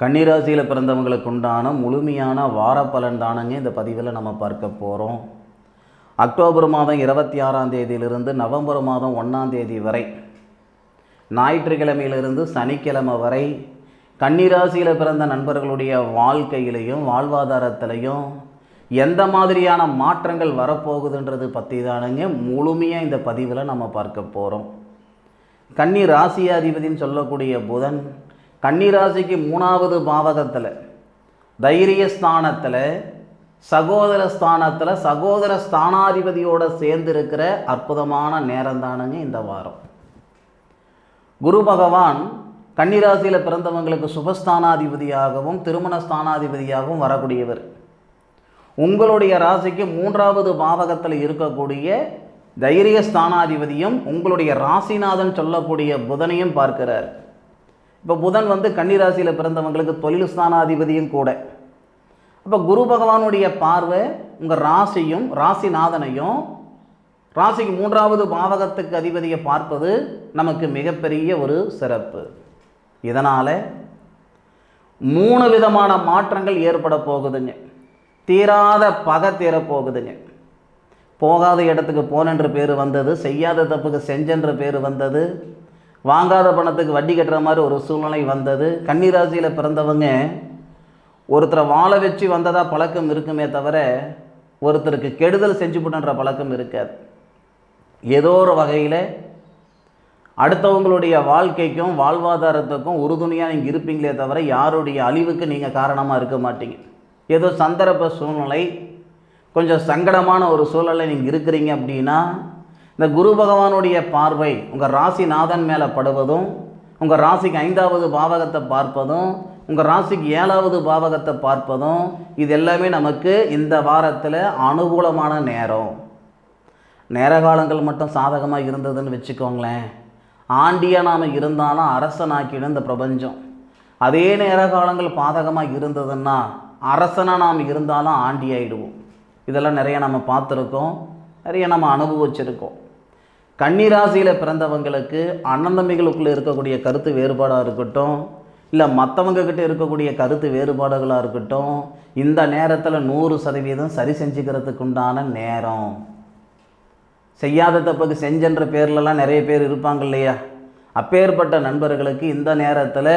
கன்னிராசியில் பிறந்தவங்களுக்கு உண்டான முழுமையான வார பலன் தானங்க இந்த பதிவில் நம்ம பார்க்க போகிறோம் அக்டோபர் மாதம் இருபத்தி ஆறாம் தேதியிலிருந்து நவம்பர் மாதம் ஒன்றாம் தேதி வரை ஞாயிற்றுக்கிழமையிலிருந்து சனிக்கிழமை வரை கன்னிராசியில் பிறந்த நண்பர்களுடைய வாழ்க்கையிலையும் வாழ்வாதாரத்திலையும் எந்த மாதிரியான மாற்றங்கள் வரப்போகுதுன்றது பற்றி தானுங்க முழுமையாக இந்த பதிவில் நம்ம பார்க்க போகிறோம் கன்னி ராசியாதிபதினு சொல்லக்கூடிய புதன் கன்னிராசிக்கு மூணாவது பாவகத்தில் தைரிய ஸ்தானத்தில் சகோதர ஸ்தானத்தில் சகோதர ஸ்தானாதிபதியோடு சேர்ந்திருக்கிற அற்புதமான நேரம் தானுங்க இந்த வாரம். குரு பகவான் கன்னிராசியில் பிறந்தவங்களுக்கு சுபஸ்தானாதிபதியாகவும் திருமண ஸ்தானாதிபதியாகவும் வரக்கூடியவர். உங்களுடைய ராசிக்கு மூன்றாவது பாவகத்தில் இருக்கக்கூடிய தைரிய ஸ்தானாதிபதியும் உங்களுடைய ராசிநாதன் சொல்லக்கூடிய புதனையும் பார்க்கிறார். இப்போ புதன் வந்து கன்னிராசியில் பிறந்தவங்களுக்கு தொழில் ஸ்தானாதிபதியும் கூட. அப்போ குரு பகவானுடைய பார்வை உங்கள் ராசியும் ராசிநாதனையும் ராசிக்கு மூன்றாவது பாவகத்துக்கு அதிபதியை பார்ப்பது நமக்கு மிகப்பெரிய ஒரு சிறப்பு. இதனால் மூணு விதமான மாற்றங்கள் ஏற்பட போகுதுங்க. தீராத பகை தீரப்போகுதுங்க போகாத இடத்துக்கு போனென்று பேர் வந்தது செய்யாத தப்புக்கு செஞ்சென்ற பேர் வந்தது வாங்காத பணத்துக்கு வட்டி கட்டுற மாதிரி ஒரு சூழ்நிலை வந்தது. கன்னிராசியில் பிறந்தவங்க ஒருத்தரை வாழ வச்சு வந்ததாக பழக்கம் இருக்குமே தவிர ஒருத்தருக்கு கெடுதல் செஞ்சு பண்ணுற பழக்கம் இருக்காது. ஏதோ ஒரு வகையில் அடுத்தவங்களுடைய வாழ்க்கைக்கும் வாழ்வாதாரத்துக்கும் உறுதுணையாக நீங்கள் இருப்பீங்களே தவிர யாருடைய அழிவுக்கு நீங்கள் காரணமாக இருக்க மாட்டீங்க. ஏதோ சந்தர்ப்ப சூழ்நிலை கொஞ்சம் சங்கடமான ஒரு சூழலை நீங்கள் இருக்கிறீங்க அப்படின்னா இந்த குரு பகவானுடைய பார்வை உங்கள் ராசிநாதன் மேலே படுவதும் உங்கள் ராசிக்கு ஐந்தாவது பாவகத்தை பார்ப்பதும் உங்கள் ராசிக்கு ஏழாவது பாவகத்தை பார்ப்பதும் இது எல்லாமே நமக்கு இந்த வாரத்தில் அனுகூலமான நேரம். நேர காலங்கள் மட்டும் சாதகமாக இருந்ததுன்னு வச்சுக்கோங்களேன். ஆண்டியாக நாம் இருந்தாலும் அரசனாக்கிடும் இந்த பிரபஞ்சம். அதே நேர காலங்கள் பாதகமாக இருந்ததுன்னா அரசனாக நாம் இருந்தாலும் ஆண்டி ஆயிடுவோம் இதெல்லாம் நிறைய நம்ம பார்த்துருக்கோம். நிறைய நம்ம அனுபவிச்சிருக்கோம். கன்னிராசியில் பிறந்தவங்களுக்கு அண்ணன் தம்பிகளுக்குள்ளே இருக்கக்கூடிய கருத்து வேறுபாடாக இருக்கட்டும் இல்லை மற்றவங்கக்கிட்ட இருக்கக்கூடிய கருத்து வேறுபாடுகளாக இருக்கட்டும் இந்த நேரத்தில் நூறு சதவீதம் சரி செஞ்சுக்கிறதுக்கு உண்டான நேரம். செய்யாத தப்புக்கு செஞ்சன்ற பேர்லலாம் நிறைய பேர் இருப்பாங்க இல்லையா? அப்பேற்பட்ட நண்பர்களுக்கு இந்த நேரத்தில்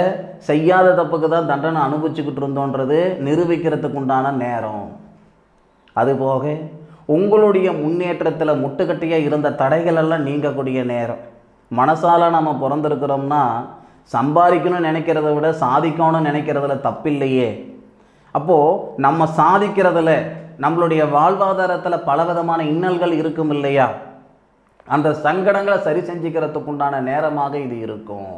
செய்யாத தப்புக்கு தான் தண்டனை அனுபவிச்சுக்கிட்டு இருந்தோன்றது நிரூபிக்கிறதுக்கு உண்டான நேரம். அதுபோக உங்களுடைய முன்னேற்றத்தில் முட்டுக்கட்டையாக இருந்த தடைகள் எல்லாம் நீங்கக்கூடிய நேரம். மனசால் நம்ம பிறந்திருக்கிறோம்னா சம்பாதிக்கணும்னு நினைக்கிறத விட சாதிக்கணும்னு நினைக்கிறதுல தப்பில்லையே. அப்போது நம்ம சாதிக்கிறதுல நம்மளுடைய வாழ்வாதாரத்தில் பலவிதமான இன்னல்கள் இருக்கும் இல்லையா? அந்த சங்கடங்களை சரி செஞ்சுக்கிறதுக்கு உண்டான நேரமாக இது இருக்கும்.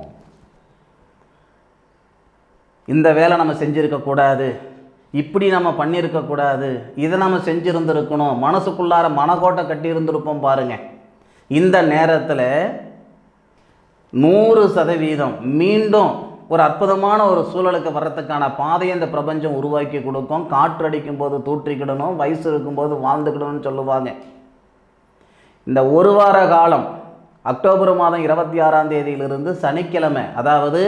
இந்த வேலை நம்ம செஞ்சுருக்கக்கூடாது. இப்படி நம்ம பண்ணியிருக்கக்கூடாது இதை நம்ம செஞ்சுருந்துருக்கணும். மனசுக்குள்ளார மனக்கோட்டை கட்டியிருந்திருப்போம் பாருங்கள் இந்த நேரத்தில் நூறு சதவீதம் மீண்டும் ஒரு அற்புதமான ஒரு சூழலுக்கு வர்றதுக்கான பாதையை இந்த பிரபஞ்சம் உருவாக்கி கொடுக்கும். காற்று அடிக்கும் போது தூற்றிக்கிடணும் வயசு இருக்கும்போது வாழ்ந்துக்கிடணும்னு சொல்லுவாங்க. இந்த ஒரு வார காலம் அக்டோபர் மாதம் இருபத்தி ஆறாம் தேதியிலிருந்து சனிக்கிழமை அதாவது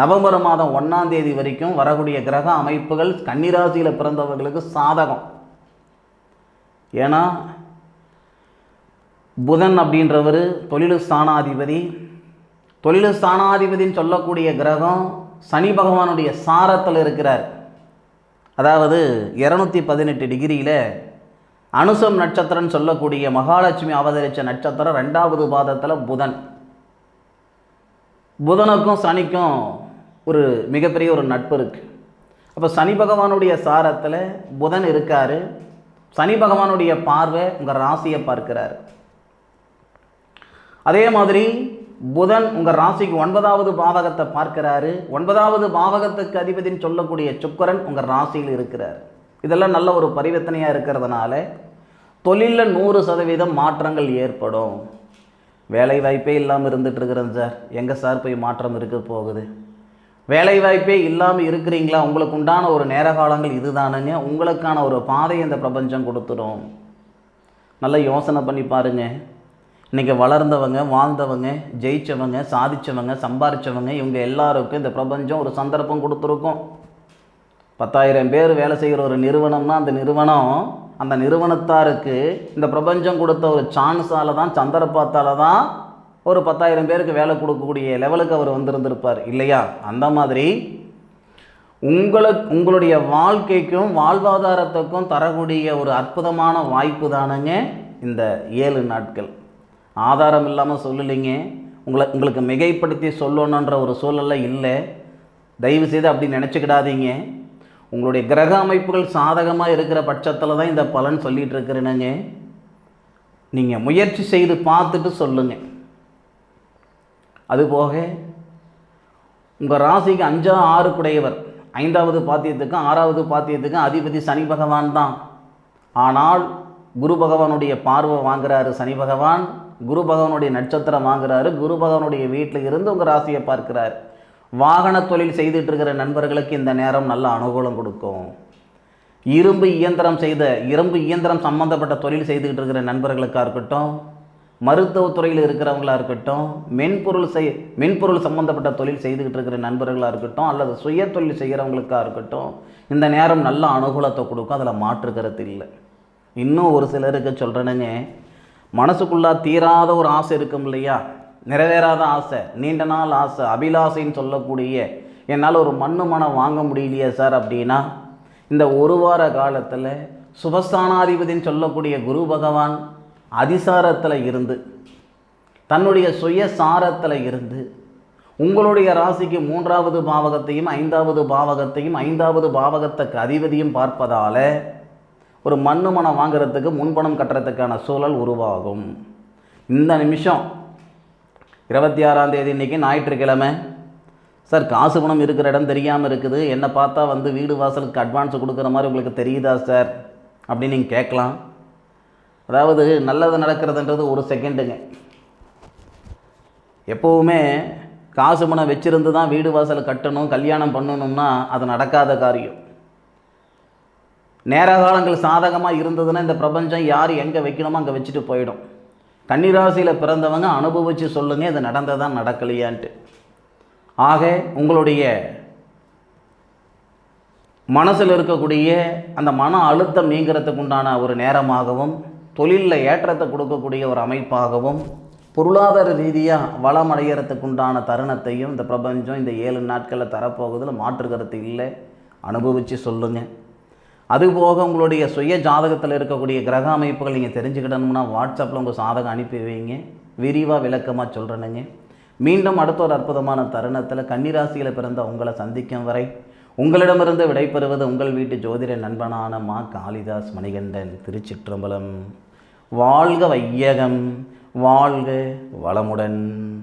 நவம்பர் மாதம் ஒன்றாம் தேதி வரைக்கும் வரக்கூடிய கிரக அமைப்புகள் கன்னிராசியில் பிறந்தவர்களுக்கு சாதகம். ஏன்னா புதன் அப்படின்றவர் தொழில் ஸ்தானாதிபதி. தொழில் ஸ்தானாதிபதின்னு சொல்லக்கூடிய கிரகம் சனி பகவானுடைய சாரத்தில் இருக்கிறார். அதாவது இரநூத்தி பதினெட்டு டிகிரியில் அனுசம் நட்சத்திரம்னு சொல்லக்கூடிய மகாலட்சுமி அவதரித்த நட்சத்திரம் ரெண்டாவது பாதத்தில் புதன். புதனுக்கும் சனிக்கும் ஒரு மிகப்பெரிய ஒரு நட்பு இருக்குது அப்போ சனி பகவானுடைய சாரத்தில் புதன் இருக்கார். சனி பகவானுடைய பார்வை உங்கள் ராசியை பார்க்கிறார். அதே மாதிரி புதன் உங்கள் ராசிக்கு ஒன்பதாவது பாவகத்தை பார்க்கிறாரு. ஒன்பதாவது பாவகத்துக்கு அதிபதின்னு சொல்லக்கூடிய சுக்கரன் உங்கள் ராசியில் இருக்கிறார். இதெல்லாம் நல்ல ஒரு பரிவர்த்தனையாக இருக்கிறதுனால தொழிலில் நூறு சதவீதம் மாற்றங்கள் ஏற்படும். வேலை வாய்ப்பே இல்லாமல் இருந்துகிட்டு இருக்கிறேன் சார். எங்கே சார் போய் மாற்றம் இருக்க போகுது? வேலை வாய்ப்பே இல்லாமல் இருக்கிறீங்களா? உங்களுக்கு உண்டான ஒரு நேர காலங்கள் இதுதானுங்க உங்களுக்கான ஒரு பாதையை இந்த பிரபஞ்சம் கொடுத்துடும். நல்லா யோசனை பண்ணி பாருங்க. இன்றைக்கி வளர்ந்தவங்க வாழ்ந்தவங்க ஜெயித்தவங்க சாதித்தவங்க சம்பாரித்தவங்க இவங்க எல்லாருக்கும் இந்த பிரபஞ்சம் ஒரு சந்தர்ப்பம் கொடுத்துருக்கோம். பத்தாயிரம் பேர் வேலை செய்கிற ஒரு நிறுவனம்னா அந்த நிறுவனம் அந்த நிறுவனத்தாருக்கு இந்த பிரபஞ்சம் கொடுத்த ஒரு சான்ஸால் தான் சந்தர்ப்பத்தால் தான் ஒரு பத்தாயிரம் பேருக்கு வேலை கொடுக்கக்கூடிய லெவலுக்கு அவர் வந்திருந்திருப்பார். இல்லையா? அந்த மாதிரி உங்களுக்கு உங்களுடைய வாழ்க்கைக்கும் வாழ்வாதாரத்துக்கும் தரக்கூடிய ஒரு அற்புதமான வாய்ப்பு தானுங்க இந்த ஏழு நாட்கள். ஆதாரம் இல்லாமல் சொல்லலைங்க. உங்களை உங்களுக்கு மிகைப்படுத்தி சொல்லணுன்ற ஒரு சூழலில் இல்லை. தயவு செய்து அப்படி நினச்சிக்கிடாதீங்க. உங்களுடைய கிரக அமைப்புகள் சாதகமாக இருக்கிற பட்சத்தில் தான் இந்த பலன் சொல்லிகிட்டு இருக்கிறேனுங்க. நீங்கள் முயற்சி செய்து பார்த்துட்டு சொல்லுங்கள் அதுபோக உங்கள் ராசிக்கு அஞ்சா ஆறு குடையவர் ஐந்தாவது பாத்தியத்துக்கும் ஆறாவது பாத்தியத்துக்கும் அதிபதி சனி பகவான் தான். ஆனால் குரு பகவானுடைய பார்வை வாங்குறாரு சனி பகவான். குரு பகவானுடைய நட்சத்திரம் வாங்குறாரு. குரு பகவானுடைய வீட்டில் இருந்து உங்கள் ராசியை பார்க்கிறார். வாகன தொழில் செய்துட்டு இருக்கிற நண்பர்களுக்கு இந்த நேரம் நல்ல அனுகூலம் கொடுக்கும். இரும்பு இயந்திரம் செய்த இரும்பு இயந்திரம் சம்பந்தப்பட்ட தொழில் செய்துக்கிட்டு இருக்கிற நண்பர்களுக்காக இருக்கட்டும் மருத்துவத்துறையில் இருக்கிறவங்களா இருக்கட்டும் மென்பொருள் செய் மென்பொருள் சம்பந்தப்பட்ட தொழில் செய்துக்கிட்டு இருக்கிற நண்பர்களாக இருக்கட்டும் அல்லது சுய தொழில் செய்கிறவங்களுக்காக இருக்கட்டும் இந்த நேரம் நல்ல அனுகூலத்தை கொடுக்கும். அதில் மாற்று கருத்து இல்லை. இன்னும் ஒரு சிலருக்கு சொல்கிறேனுங்க மனசுக்குள்ளே தீராத ஒரு ஆசை இருக்கும் இல்லையா? நிறைவேறாத ஆசை நீண்ட நாள் ஆசை அபிலாசைன்னு சொல்லக்கூடிய என்னால் ஒரு மண்ணு மனம் வாங்க முடியலையே சார் அப்படின்னா இந்த ஒரு வார காலத்தில் சுபஸ்தானாதிபதின்னு சொல்லக்கூடிய குரு பகவான் அதிசாரத்தில் இருந்து தன்னுடைய சுயசாரத்தில் இருந்து உங்களுடைய ராசிக்கு மூன்றாவது பாவகத்தையும் ஐந்தாவது பாவகத்தையும் ஐந்தாவது பாவகத்துக்கு அதிபதியும் பார்ப்பதால் ஒரு மண்ணு மனம் வாங்குறதுக்கு முன்பணம் கட்டுறதுக்கான சூழல் உருவாகும். இந்த நிமிஷம் இருபத்தி ஆறாம் தேதி இன்றைக்கி ஞாயிற்றுக்கிழமை. சார் காசு பணம் இருக்கிற இடம் தெரியாமல் இருக்குது. என்னை பார்த்தா வந்து வீடு வாசலுக்கு அட்வான்ஸ் கொடுக்குற மாதிரி உங்களுக்கு தெரியுதா சார் அப்படின்னு நீங்கள் கேட்கலாம். அதாவது நல்லது நடக்கிறதுன்றது ஒரு செகண்டுங்க எப்போவுமே காசு பணம் வச்சுருந்து தான் வீடு வாசல் கட்டணும் கல்யாணம் பண்ணணும்னா அது நடக்காத காரியம். நேர காலங்கள் சாதகமாக இருந்ததுன்னா இந்த பிரபஞ்சம் யார் எங்கே வைக்கணுமோ அங்கே வச்சுட்டு போயிடும். கன்னிராசியில் பிறந்தவங்க அனுபவித்து சொல்லுங்கள் இது நடந்ததான் நடக்கலையான்ட்டு. ஆக உங்களுடைய மனசில் இருக்கக்கூடிய அந்த மன அழுத்தம் நீங்கிறதுக்கு உண்டான ஒரு நேரமாகவும் தொழிலில் ஏற்றத்தை கொடுக்கக்கூடிய ஒரு அமைப்பாகவும் பொருளாதார ரீதியாக வளம் அடைகிறதுக்கு உண்டான தருணத்தையும் இந்த பிரபஞ்சம் இந்த ஏழு நாட்களில் தரப்போகுதில் மாற்று கருத்து இல்லை. அனுபவித்து சொல்லுங்கள் அதுபோக உங்களுடைய சுய ஜாதகத்தில் இருக்கக்கூடிய கிரக அமைப்புகள் நீங்கள் தெரிஞ்சுக்கிடணும்னா வாட்ஸ்அப்பில் உங்கள் சாதகம் அனுப்பி வைங்க. விரிவாக விளக்கமாக சொல்கிறேனுங்க மீண்டும் அடுத்த ஒரு அற்புதமான தருணத்தில் கன்னிராசியில் பிறந்த உங்களை சந்திக்கும் வரை உங்களிடமிருந்து விடைபெறுவது உங்கள் வீட்டு ஜோதிட நண்பனான மா காளிதாஸ் மணிகண்டன் திருச்சிற்றம்பலம். வாழ்க வையகம். வாழ்க வளமுடன்.